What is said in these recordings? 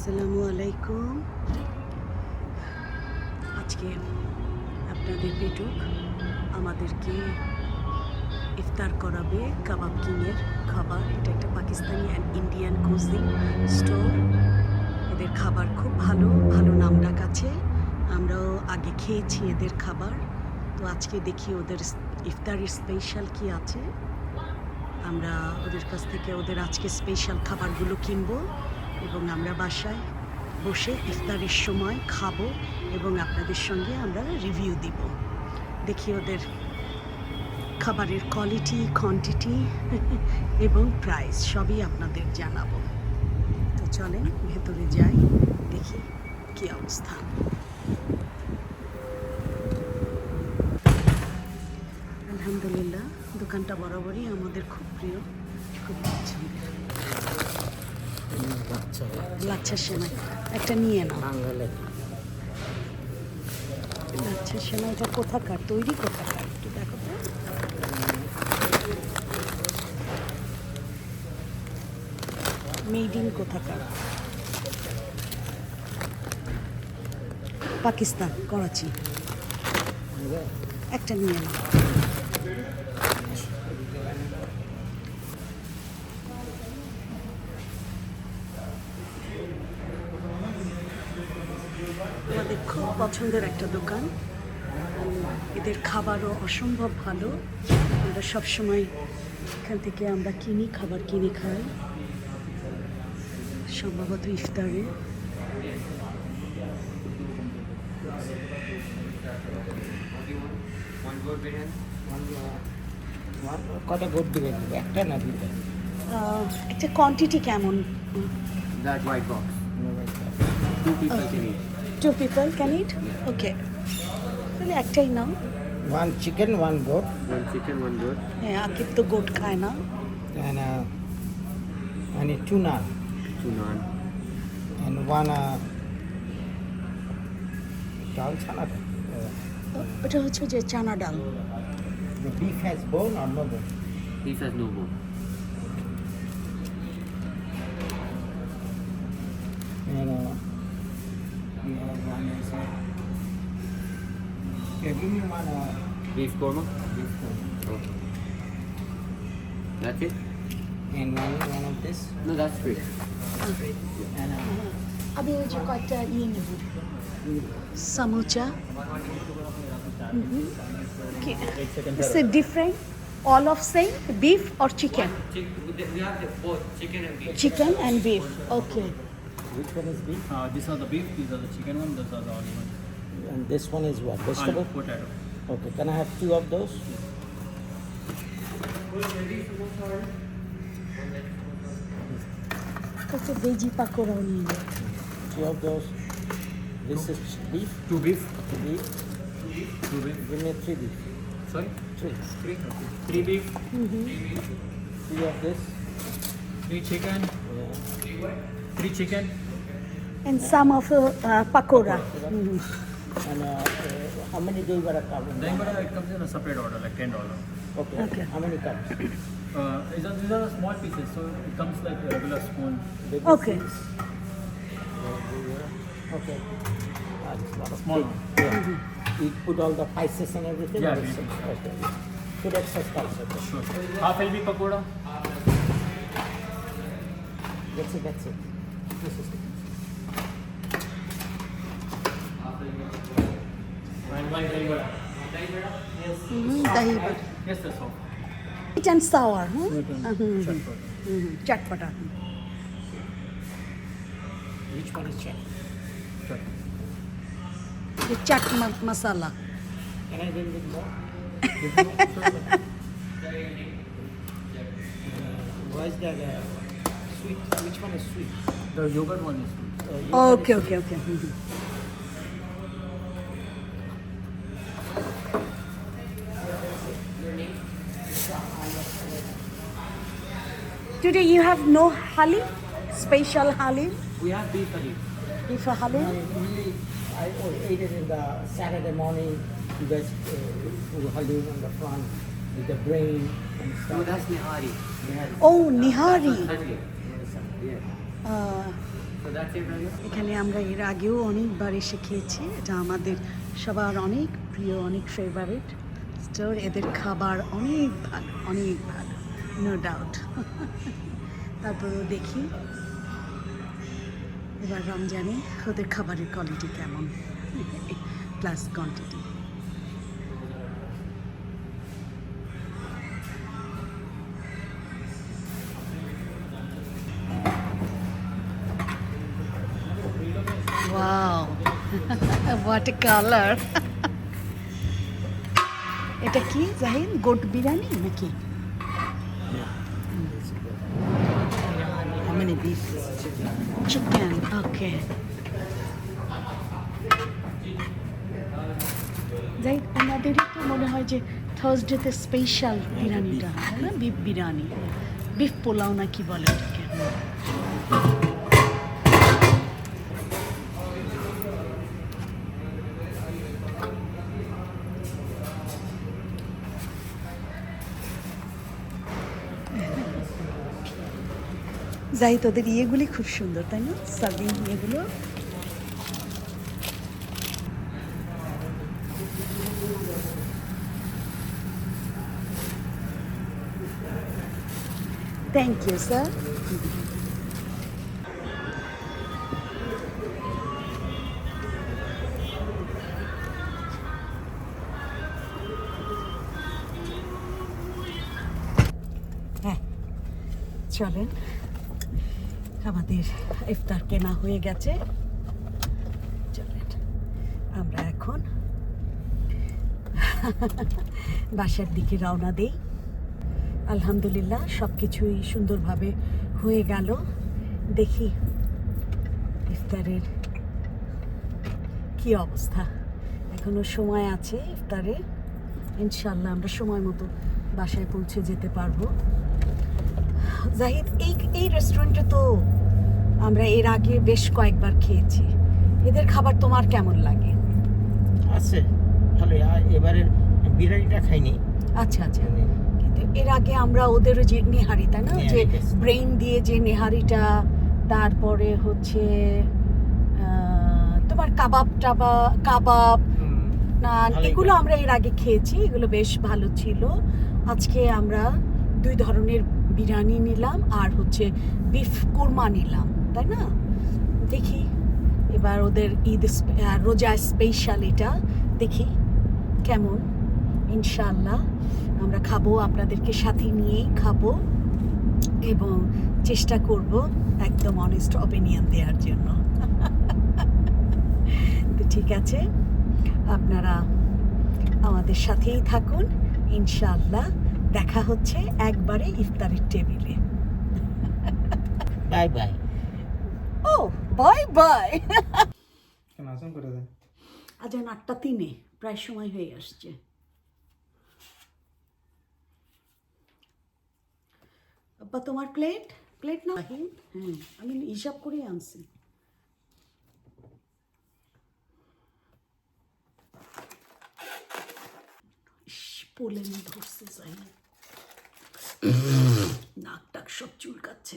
আসসালামু আলাইকুম। আজকে আপনাদের পেটুক আমাদেরকে ইফতার করাবে কাবাব কিংয়ের খাবার। এটা একটা Pakistani and Indian cuisine store এদের খাবার খুব ভালো ভালো নাম ডাক আছে। আমরাও আগে খেয়েছি এদের খাবার। তো আজকে দেখি ওদের ইফতারের স্পেশাল কি আছে। আমরা ওদের কাছ থেকে ওদের আজকে স্পেশাল খাবারগুলো কিনবো। এবং আমরা বাসায় বসে ইফতারের সময় খাব এবং আপনাদের সঙ্গে আমরা রিভিউ দিব। দেখি ওদের খাবারের কোয়ালিটি কোয়ান্টিটি এবং প্রাইস সবই আপনাদের জানাব। তো চলেন ভেতরে যাই, দেখি কি অবস্থা। আলহামদুলিল্লাহ, দোকানটা বরাবরই আমাদের খুব প্রিয় খুব পছন্দের। লাচ্ছা সেমাই। একটা নিয়ে নাও। বাঙালি। লাচ্ছা সেমাইটা কোথাকার? তৈরি কোথাকার? একটু দেখো তো। মেড ইন কোথাকার? পাকিস্তান করাচি। একটা নিয়ে নাও। আমাদের খুব পছন্দের একটা দোকান। এদের খাবারও অসম্ভব ভালো। আমরা সবসময় এখান থেকে আমরা কিনি খাবার কিনে খাই। সম্ভবত ইফতারে। কটা ভোট দিবেন? একটা না দুটো একটা কোয়ান্টিটি কেমন? That white box. Two people okay. can eat. Two people can eat okay তাহলে একটাই নাও one chicken one goat One chicken, one goat. হ্যাঁ আকিব তো গোট খায় না and uh, and a two naan Two naan. and one uh, dal salad. Uh, ওটা হচ্ছে যে চানা ডাল the beef has bone or no bone? Beef has no bone. yeah, give me one uh, Beef korma. beef bone. Okay. That's it? and one one of this No, that's free. and uh, আমি ওই যে কয়েকটা ইয়ে নেব samosa Is it different? All of same beef or chicken? We have the both chicken and beef. Chicken and beef. Okay. which one is beef Uh, these are the beef, these are the chicken one, those are the olive one. and this one is what? Vegetable? Aloo, potato. Okay, can I have two of those? That's a veggie pakora only. Two of those. This is beef? Two beef. Two beef. Two beef. Two beef. Give me three beef. Sorry? Three. Three, okay. three beef. Mm-hmm. Three beef. Three of this. Three chicken. Yeah. Three what? Three chicken. And some of uh, uh pakora. pakora. Mm-hmm and uh, uh, how many do you gotta cover Then but it comes in a separate order, like ten dollar. okay. Okay. how many cups Uh, these are, these are small pieces, so it comes like a regular spoon. Big Okay. pieces? Yeah, okay this lot of Small big. one. yeah you put all the spices and everything Yeah, or we it's- okay put extra spice okay Sure. Half LB pakoda. that's it that's it this is it दही बड़ा kitchen सावर चटपटा ये चट मसाला Sweet. Which one is sweet? The yogurt one is sweet. Okay, okay, okay. Today you have no halim, special halim, We have beef curry. beef halim. Usually, I ate it in the Saturday morning. You guys uh, put halim on the front with the brain and No, stuff. that's nihari. Had Oh, nihari. Uh. এখানে আমরা এর আগেও অনেকবার এসে খেয়েছি এটা আমাদের সবার অনেক প্রিয় অনেক ফেভারিট স্টোর এদের খাবার অনেক ভালো অনেক ভালো নো ডাউট তারপরেও দেখি এবার রমজানে ওদের খাবারের কোয়ালিটি কেমন? Plus quantity Wow, what color! এটা কি জাহিদ গোট বিরিয়ানি নাকি? How many pieces? Chicken. ওকে যাই আমাদেরই তো মনে হয় যে থার্সডেতে স্পেশাল বিরিয়ানিটা হয় বিফ বিরিয়ানি বিফ পোলাও না কি বলে ওটাকে যাই তোদের ইয়েগুলি খুব সুন্দর তাই না সার্ভিং ইয়েগুলো থ্যাংক ইউ স্যার হ্যাঁ চলেন আমাদের ইফতার কেনা হয়ে গেছে। আমরা এখন বাসার দিকে রওনা দেই। আলহামদুলিল্লাহ সব কিছুই সুন্দরভাবে হয়ে গেল। দেখি ইফতারের কি অবস্থা। এখনও সময় আছে ইফতারে। ইনশাল্লাহ আমরা সময় মতো বাসায় পৌঁছে যেতে পারব। জাহিদ, এই এই রেস্টুরেন্টে তো আমরা এর আগে বেশ কয়েকবার খেয়েছি। এদের খাবার তোমার কেমন লাগে? আছে। ভালো এবারের বিরিয়ানিটা খাইনি। আচ্ছা আচ্ছা। কিন্তু এর আগে আমরা ওদের যে নেহারি তাই না? যে ব্রেইন দিয়ে যে নেহারিটা তারপরে হচ্ছে তোমার কাবাব টাবা কাবাব না এগুলো আমরা এর আগে খেয়েছি। এগুলো বেশ ভালো ছিল। আজকে আমরা দুই ধরনের বিরিয়ানি নিলাম আর হচ্ছে বিফ কোরমা নিলাম। তাই না? দেখি। এবার ওদের ঈদ রোজা স্পেশাল এটা। দেখি কেমন। ইনশাল্লাহ আমরা খাব, আপনাদেরকে সাথে নিয়েই খাব এবং চেষ্টা করব একদম অনেস্ট অপিনিয়ন দেওয়ার জন্য। তো ঠিক আছে, আপনারা আমাদের সাথেই থাকুন। ইনশাআল্লাহ দেখা হচ্ছে একবারে ইফতারের টেবিলে। Bye bye. বাই বাই করে আজ আটটা তিনে প্রায় সময় হয়ে আসছে। আব্বা তোমার প্লেট প্লেট না? হ্যাঁ আমি হিসাব করেই আনছি। পোলেন ধরছে যাই নাক টাক সব চুলকাচ্ছে।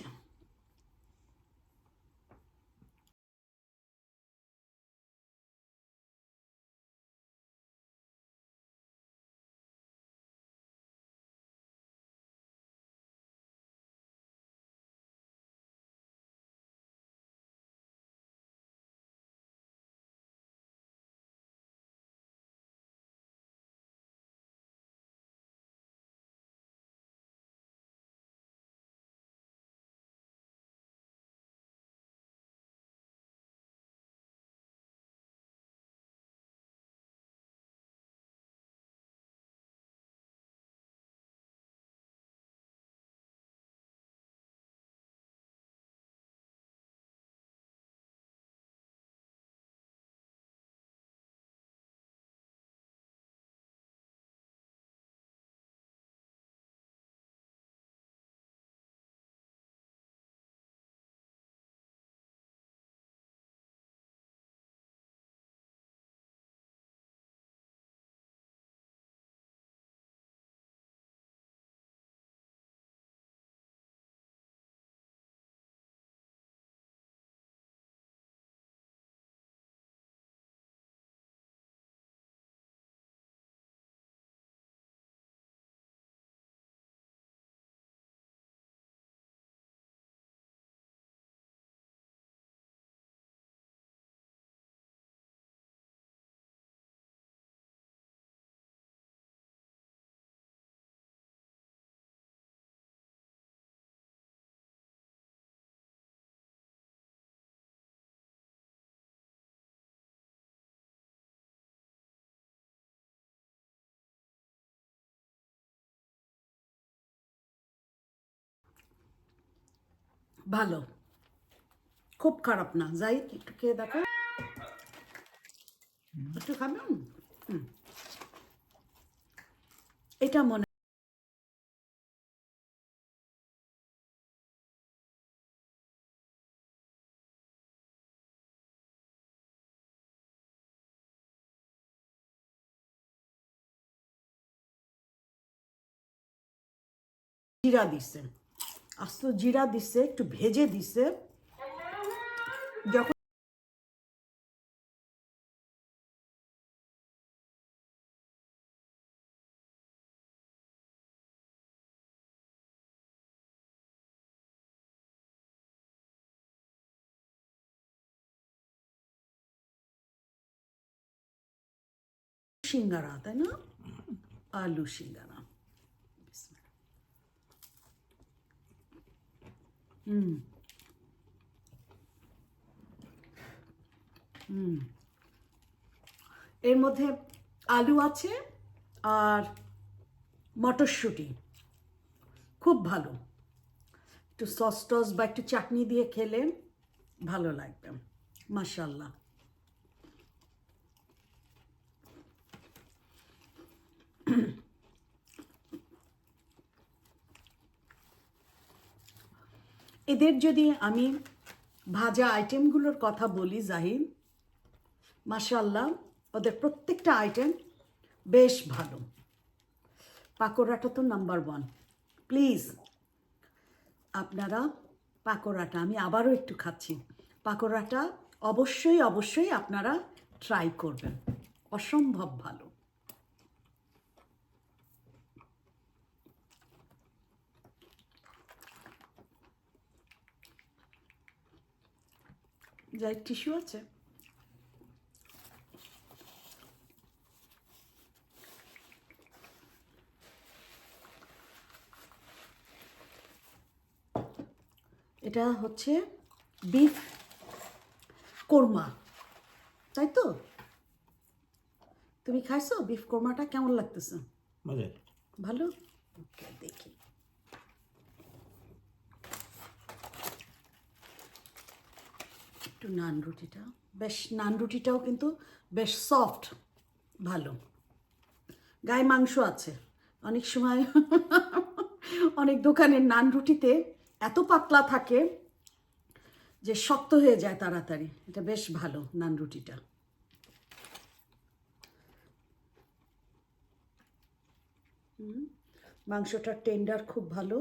ভালো। খুব খারাপ না। যাই একটু খেয়ে দেখো। একটু খাবেন। এটা মনে জিরা দিছে। আস্ত জিরা দিছে একটু ভেজে দিছে। যখন সিঙ্গারা তাই না? আলু সিঙ্গারা। হুম। হুম এর মধ্যে আলু আছে আর মটরশুঁটি। খুব ভালো। একটু সস টস বা একটু চাটনি দিয়ে খেলে ভালো লাগবে। মাশাল্লাহ এদের যদি আমি ভাজা আইটেমগুলোর কথা বলি, জাহিদ মাশাল্লাহ ওদের প্রত্যেকটা আইটেম বেশ ভালো। পাকোড়াটা তো নাম্বার ওয়ান প্লিজ আপনারা পাকোড়াটা, আমি আবারও একটু খাচ্ছি। পাকোড়াটা অবশ্যই অবশ্যই আপনারা ট্রাই করবেন। অসম্ভব ভালো। যাই টিস্যু আছে। এটা হচ্ছে বিফ কোরমা তাই তো? তুমি খাইছো? বিফ কোরমাটা কেমন লাগতেছে? ভালো? দেখি। একটু নান রুটিটা। বেশ নান রুটিটাও কিন্তু বেশ সফট ভালো। গায়ে মাংস আছে। অনেক সময় অনেক দোকানের নান রুটিতে এত পাতলা থাকে যে শক্ত হয়ে যায় তাড়াতাড়ি। এটা বেশ ভালো নান রুটিটা। মাংসটার টেন্ডার খুব ভালো।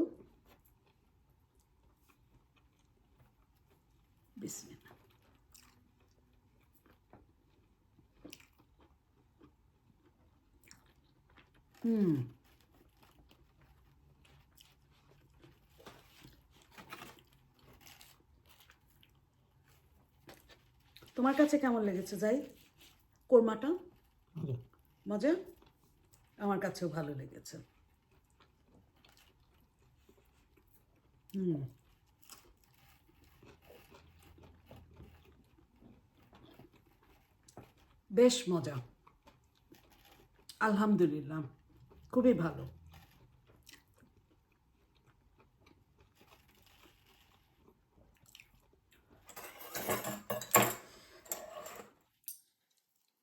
বিসমিল্লাহ। হুম তোমার কাছে কেমন লেগেছে যাই? কোরমাটা? মজা? আমার কাছেও ভালো লেগেছে। হুম বেশ মজা। আলহামদুলিল্লাহ। খুবই ভালো।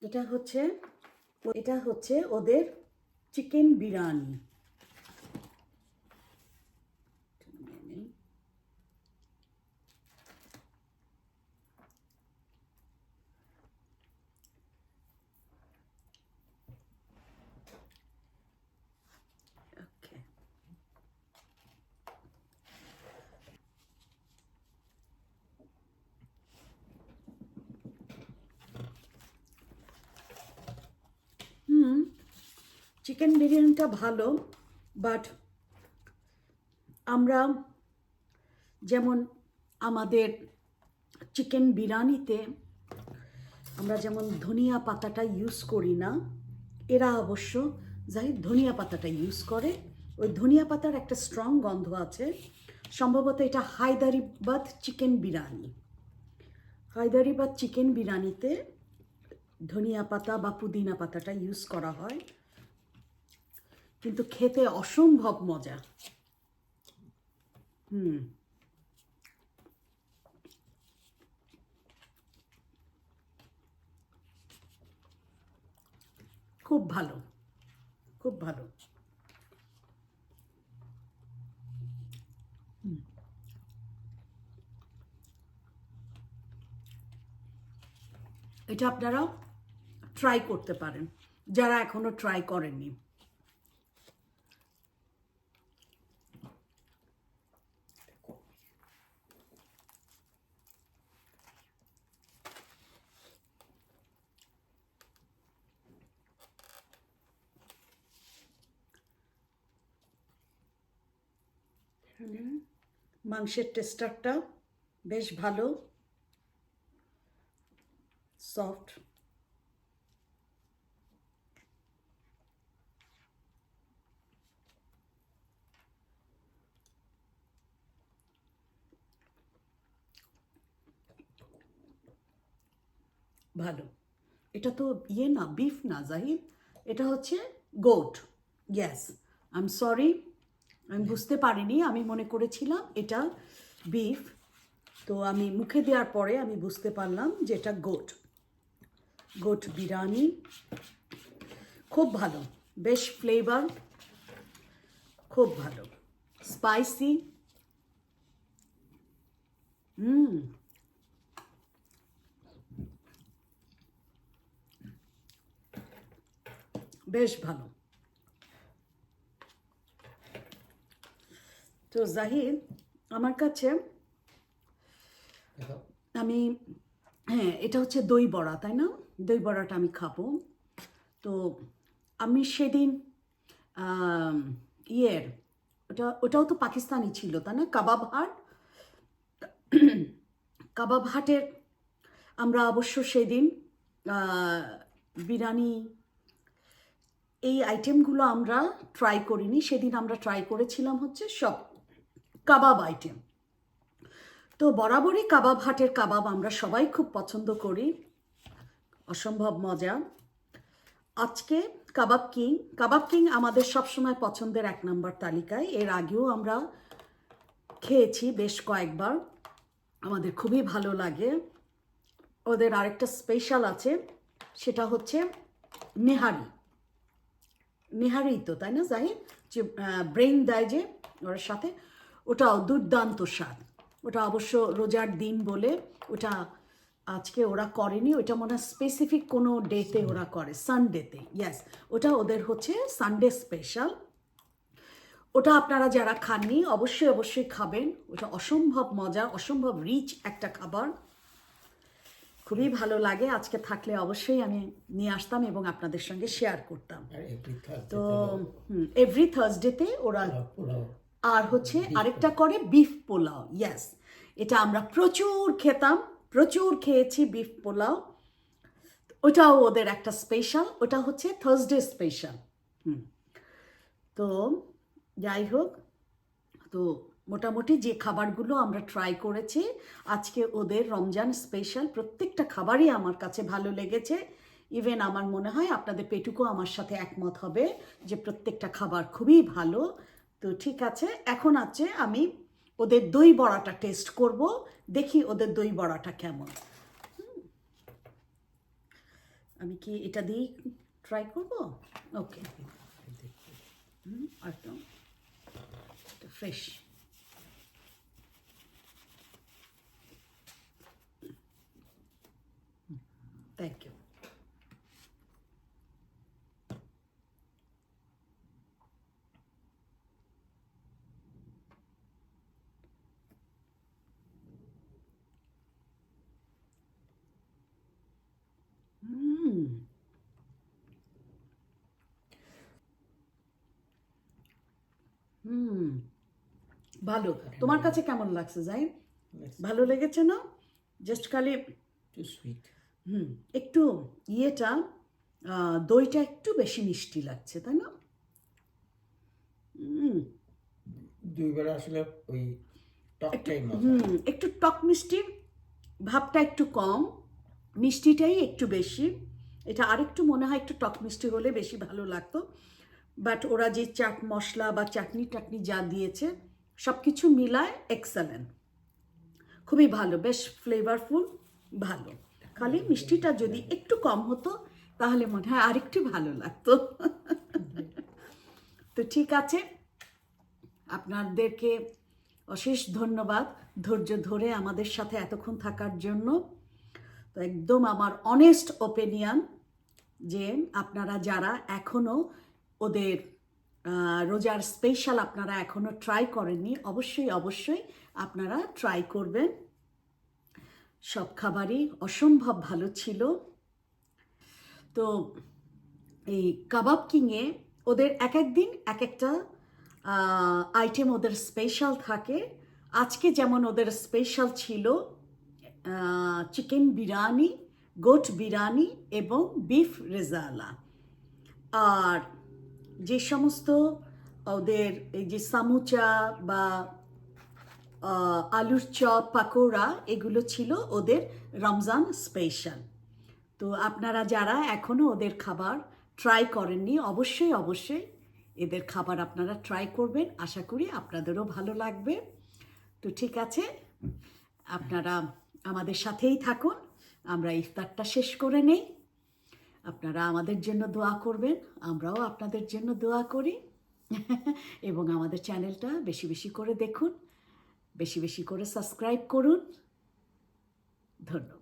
এটা হচ্ছে এটা হচ্ছে ওদের chicken biryani okay hmm chicken বিরিয়ানিটা ভালো বাট আমরা যেমন আমাদের চিকেন বিরিয়ানিতে আমরা যেমন ধনিয়া পাতাটা ইউজ করি না, এরা অবশ্য যাই ধনিয়া পাতাটা ইউজ করে। ওই ধনিয়া পাতার একটা স্ট্রং গন্ধ আছে, সম্ভবত এটা হায়দারিবাদ চিকেন বিরিয়ানি। হায়দারিবাদ চিকেন বিরিয়ানিতে ধনিয়া পাতা বা পুদিনা পাতাটা ইউজ করা হয়। কিন্তু খেতে অসম্ভব মজা। হুম। খুব ভালো। খুব ভালো। এটা আপনারাও ট্রাই করতে পারেন। যারা এখনও ট্রাই করেননি। মাংসের টেস্টারটা বেশ ভালো। সফট। ভালো। এটা তো ইয়ে না বিফ না, জাহিদ? এটা হচ্ছে গোট গ্যাস আই এম সরি আমি বুঝতে পারিনি, আমি মনে করেছিলাম এটা বিফ তো আমি মুখে দেওয়ার পরে আমি বুঝতে পারলাম যে এটা গোট গোট বিরিয়ানি, খুব ভালো, বেশ ফ্লেভার খুব ভালো স্পাইসি হুম। বেশ ভালো। তো জাহিদ আমার কাছে আমি হ্যাঁ এটা হচ্ছে দই বড়া তাই না? দই বড়াটা আমি খাব। তো আমি সেদিন ইয়ের ওটা ওটাও তো পাকিস্তানি ছিল তাই না? কাবাব হাট? কাবাব হাটের আমরা অবশ্য সেদিন বিরিয়ানি এই আইটেমগুলো আমরা ট্রাই করিনি। সেদিন আমরা ট্রাই করেছিলাম হচ্ছে সব কাবাব আইটেম। তো বরাবরই কাবাব হাটের কাবাব আমরা সবাই খুব পছন্দ করি। অসম্ভব মজা। আজকে কাবাব কিং কাবাব কিং আমাদের সবসময় পছন্দের এক নম্বর তালিকায়। এর আগেও আমরা খেয়েছি বেশ কয়েকবার। আমাদের খুবই ভালো লাগে। ওদের আরেকটা স্পেশাল আছে, সেটা হচ্ছে নেহারি। নেহারি তো, তাই না, জাহিদ? যে ব্রেন দেয় যে ওর সাথে। ওটাও দুর্দান্ত স্বাদ। ওটা অবশ্য রোজার দিন বলে ওটা আজকে ওরা করেনি ওটা মনে হয় স্পেসিফিক কোনো ডেতে ওরা করে সানডেতে ইয়াস ওটা ওদের হচ্ছে সানডে স্পেশাল ওটা আপনারা যারা খাননি অবশ্যই অবশ্যই খাবেন। ওটা অসম্ভব মজা অসম্ভব রিচ একটা খাবার। খুবই ভালো লাগে আজকে থাকলে অবশ্যই আমি নিয়ে আসতাম এবং আপনাদের সঙ্গে শেয়ার করতাম। তো এভরি থার্সডেতে ওরা আর হচ্ছে আরেকটা করে বিফ পোলাও ইয়াস এটা আমরা প্রচুর খেতাম প্রচুর খেয়েছি বিফ পোলাও। ওটাও ওদের একটা স্পেশাল ওটা হচ্ছে থার্সডে স্পেশাল হুম। তো যাই হোক তো মোটামুটি যে খাবারগুলো আমরা ট্রাই করেছি আজকে ওদের রমজান স্পেশাল প্রত্যেকটা খাবারই আমার কাছে ভালো লেগেছে। ইভেন আমার মনে হয় আপনাদের পেটুকও আমার সাথে একমত হবে যে প্রত্যেকটা খাবার খুবই ভালো। তো ঠিক আছে, এখন আছে আমি ওদের দই বড়াটা টেস্ট করব, দেখি ওদের দই বড়াটা কেমন। আমি কি এটা দিয়েই ট্রাই করব? ওকে একদম। Fresh thank you hmm hmm ভালো। তোমার কাছে কেমন লাগছে যাই ভালো লেগেছে না? জাস্ট খালি টু সুইট হুম একটু ইয়েটা দইটা একটু বেশি মিষ্টি লাগছে তাই না? হুম। দুইবার আসলে ওই টকটাই হুম একটু টক মিষ্টির ভাবটা একটু কম মিষ্টিটাই একটু বেশি। এটা আরেকটু মনে হয় একটু টক মিষ্টি হলে বেশি ভালো লাগতো। বাট ওরা যে চাট মশলা বা চাটনি টাটনি যা দিয়েছে সব কিছু মিলায় এক্সেলেন্ট খুবই ভালো, বেশ ফ্লেভারফুল ভালো। খালি মিষ্টিটা যদি একটু কম হতো, তাহলে মনে হয় আরেকটু ভালো লাগতো। তো ঠিক আছে, আপনাদেরকে অশেষ ধন্যবাদ ধৈর্য ধরে আমাদের সাথে এতক্ষণ থাকার জন্য। তো একদম আমার অনেস্ট ওপিনিয়ন যে আপনারা যারা এখনও ওদের রোজার স্পেশাল আপনারা এখনও ট্রাই করেননি, অবশ্যই অবশ্যই আপনারা ট্রাই করবেন। সব খাবারই অসম্ভব ভালো ছিল। তো এই কাবাব কিংয়ে ওদের এক এক দিন এক একটা আইটেম ওদের স্পেশাল থাকে। আজকে যেমন ওদের স্পেশাল ছিল চিকেন বিরিয়ানি গোট বিরিয়ানি এবং বিফ রেজালা। আর যে সমস্ত ওদের এই যে সামুচা বা আলুর চপ, পাকোড়া, এগুলো ছিল ওদের রমজান স্পেশাল তো আপনারা যারা এখনও ওদের খাবার ট্রাই করেননি, অবশ্যই অবশ্যই এদের খাবার আপনারা ট্রাই করবেন। আশা করি আপনাদেরও ভালো লাগবে। তো ঠিক আছে, আপনারা আমাদের সাথেই থাকুন। আমরা ইফতারটা শেষ করে নেই। আপনারা আমাদের জন্য দোয়া করবেন, আমরাও আপনাদের জন্য দোয়া করি। এবং আমাদের চ্যানেলটা বেশি বেশি করে দেখুন, বেশি বেশি করে সাবস্ক্রাইব করুন। ধন্যবাদ।